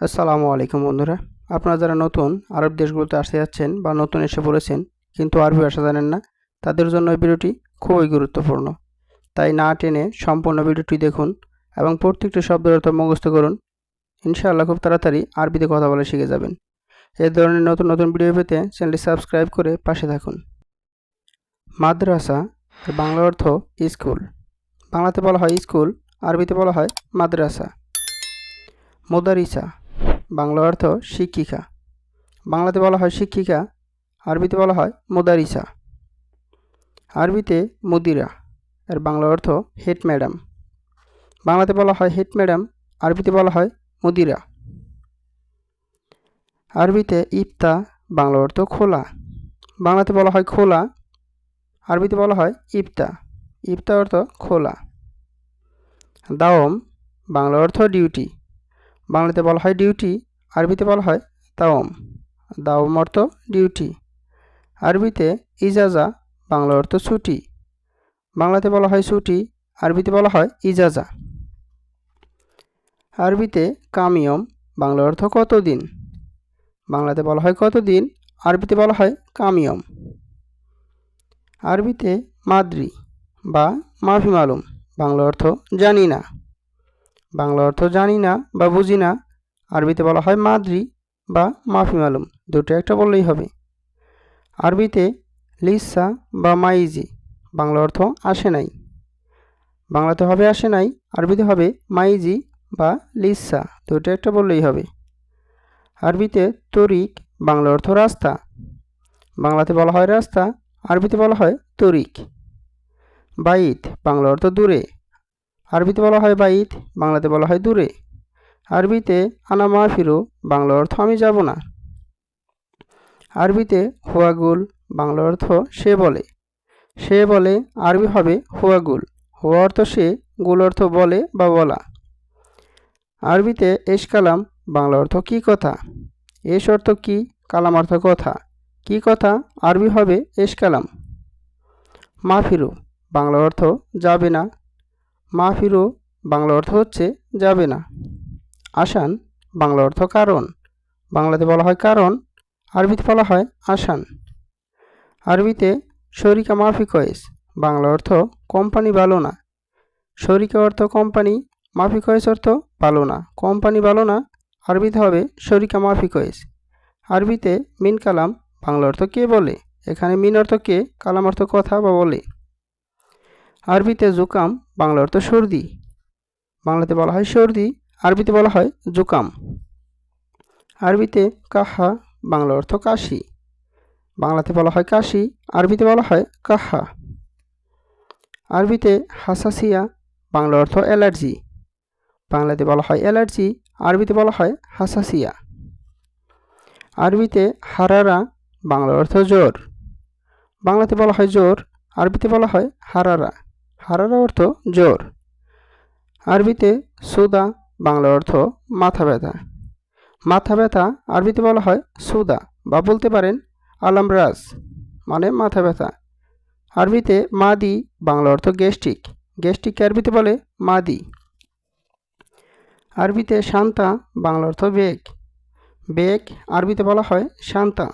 আসসালামু আলাইকুম বন্ধুরা। আপনারা যারা নতুন আরব দেশগুলোতে আসতে যাচ্ছেন বা নতুন এসে পড়েছেন, কিন্তু আরবি ভাষা জানেন না, তাদের জন্য এই ভিডিওটি খুবই গুরুত্বপূর্ণ। তাই না টেনে সম্পূর্ণ ভিডিওটি দেখুন এবং প্রত্যেকটি শব্দের অর্থ মুখস্থ করুন। ইনশাআল্লাহ খুব তাড়াতাড়ি আরবিতে কথা বলা শিখে যাবেন। এই ধরনের নতুন নতুন ভিডিও পেতে চ্যানেলটি সাবস্ক্রাইব করে পাশে থাকুন। মাদ্রাসা এর বাংলা অর্থ স্কুল। বাংলাতে বলা হয় স্কুল, আরবিতে বলা হয় মাদ্রাসা। মোদারিসা বাংলা অর্থ শিক্ষিকা। বাংলাতে বলা হয় শিক্ষিকা, আরবিতে বলা হয় মোদারিসা। আরবিতে মুদিরা, এর বাংলা অর্থ হেড ম্যাডাম। বাংলাতে বলা হয় হেড ম্যাডাম, আরবিতে বলা হয় মুদিরা। আরবিতে ইফতা, বাংলা অর্থ খোলা। বাংলাতে বলা হয় খোলা, আরবিতে বলা হয় ইফতা। ইফতা অর্থ খোলা। দাওম, বাংলা অর্থ ডিউটি। বাংলাতে বলা হয় ডিউটি আরবিতে বলা হয় তাওম দাওম অর্থ ডিউটি আরবিতে ইজাজা, বাংলা অর্থ ছুটি। বাংলাতে বলা হয় ছুটি, আরবিতে বলা হয় ইজাজা। আরবিতে কামিয়ম, বাংলা অর্থ কতদিন? বাংলাতে বলা হয় কতদিন, আরবিতে বলা হয় কামিয়ম। আরবিতে মাদ্রি বা মাফি মালুম, বাংলা অর্থ জানি না। বাংলা অর্থ জানি না বা বুঝি না। আরবিতে বলা হয় মাদ্রি বা মাফি মালুম। দুটো একটা বললেই হবে। আরবিতে লিসা বা মাইজি। বাংলা অর্থ আসে নাই। বাংলাতে হবে আসে নাই, আরবিতে হবে মাইজি বা লিসা। দুটো একটা বললেই হবে। আরবিতে তরিক, বাংলা অর্থ রাস্তা। বাংলাতে বলা হয় রাস্তা, আরবিতে বলা হয় তরিক। বাইত, বাংলা অর্থ দূরে। আরবিতে বলা হয় বাইত, বাংলাতে বলা হয় দূরে। আরবিতে আনা মাহফিরু বাংলা অর্থ আমি যাব না। আরবিতে হুয়াগুল বাংলা অর্থ সে বলে। সে বলে আরবি হবে হুয়াগুল হুয়া অর্থ সে, গুল অর্থ বলে বা বলা। আরবিতে এস কালাম, বাংলা অর্থ কি কথা? এস অর্থ কি, কালাম অর্থ কথা। কি কথা? আরবি হবে এস কালাম। মাহফিরু বাংলা অর্থ যাবে না মাহফিরু বাংলা অর্থ হচ্ছে যাবে না। আসান বাংলা অর্থ কারণ। বাংলাতে বলা হয় কারণ, আরবিতে বলা হয় আসান। আরবিতে শরিকা মাফি কয়েস, বাংলা অর্থ কোম্পানি ভালো না। শরিকা অর্থ কোম্পানি মাফি কয়েস অর্থ ভালো না। কোম্পানি ভালো না, আরবিতে হবে শরিকা মাফি কয়েস। আরবিতে মিন কালাম, বাংলা অর্থ কে বলে? এখানে মিন অর্থ কে, কালাম অর্থ কথা বা বলে। আরবিতে জুকাম বাংলা অর্থ সর্দি। বাংলাতে বলা হয় সর্দি, আরবিতে বলা হয় জুকাম। আরবিতে কাহা বাংলা অর্থ কাশি। বাংলাতে বলা হয় কাশি, আরবিতে বলা হয় কাহা। আরবিতে হাসাসিয়া বাংলা অর্থ অ্যালার্জি। বাংলাতে বলা হয় অ্যালার্জি, আরবিতে বলা হয় হাসাসিয়া। আরবিতে হারারা বাংলা অর্থ জোর বাংলাতে বলা হয় জোর আরবিতে বলা হয় হারারা। হারারা অর্থ জোর। আরবিতে সুদা, বাংলা অর্থ মাথা ব্যথা। মাথা ব্যথা আরবিতে বলা হয় সুদা বা বলতে পারেন আলামরাজ মানে মাথা ব্যথা। আরবিতে মাদি, বাংলা অর্থ গ্যাস্ট্রিক। গ্যাস্ট্রিককে আরবিতে বলে মাদি। আরবিতে শান্তা, বাংলা অর্থ বেগ। বেগ আরবিতে বলা হয় শান্তা।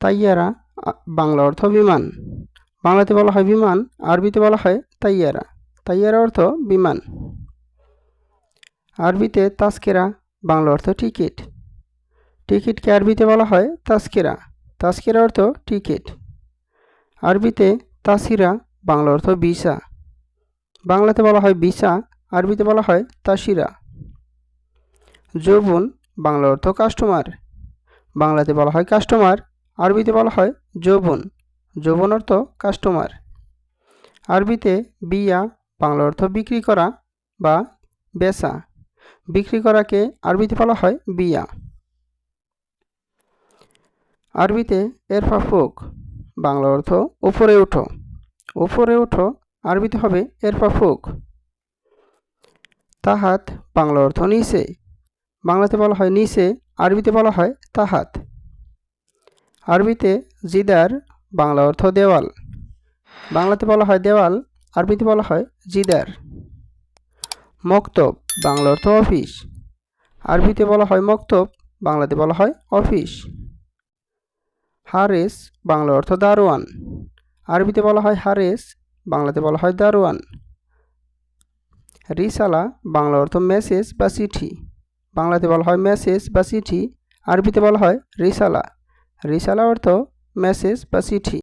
তাইয়ারা, বাংলা অর্থ বিমান। বাংলাতে বলা হয় বিমান, আরবিতে বলা হয় তাইয়ারা। তাইয়ারা অর্থ বিমান। আরবিতে তাস্কেরা বাংলা অর্থ টিকিট। টিকিটকে আরবিতে বলা হয় তাস্কেরা তাস্কেরা অর্থ টিকিট। আরবিতে তাসিরা, বাংলা অর্থ বিসা বাংলাতে বলা হয় বিসা আরবিতে বলা হয় তাসিরা। যৌবন, বাংলা অর্থ কাস্টমার। বাংলাতে বলা হয় কাস্টমার, আরবিতে বলা হয় যৌবন। যৌবন অর্থ কাস্টমার আরবিতে বিয়া, বাংলা অর্থ বিক্রি করা বা বেচা। বিক্রি করাকে আরবিতে বলা হয় বিয়া। আরবিতে এরফা ফুক, বাংলা অর্থ উপরে ওঠো উপরে ওঠো আরবিতে হবে এরফা ফুক। তাহাত, বাংলা অর্থ নিচে। বাংলাতে বলা হয় নিচে, আরবিতে বলা হয় তাহাত। আরবিতে জিদার বাংলা অর্থ দেওয়াল। বাংলাতে বলা হয় দেওয়াল, আরবিতে বলা হয় জিদার। মক্তব, বাংলা অর্থ অফিস। আরবিতে বলা হয় মক্তব, বাংলাতে বলা হয় অফিস। হারেস, বাংলা অর্থ দারোয়ান। আরবিতে বলা হয় হারেস, বাংলাতে বলা হয় দারোয়ান। রিসালা, বাংলা অর্থ মেসেজ বা চিঠি। বাংলাতে বলা হয় মেসেজ বা চিঠি, আরবিতে বলা হয় রিসালা। রিসালা অর্থ মেসেজ বা চিঠি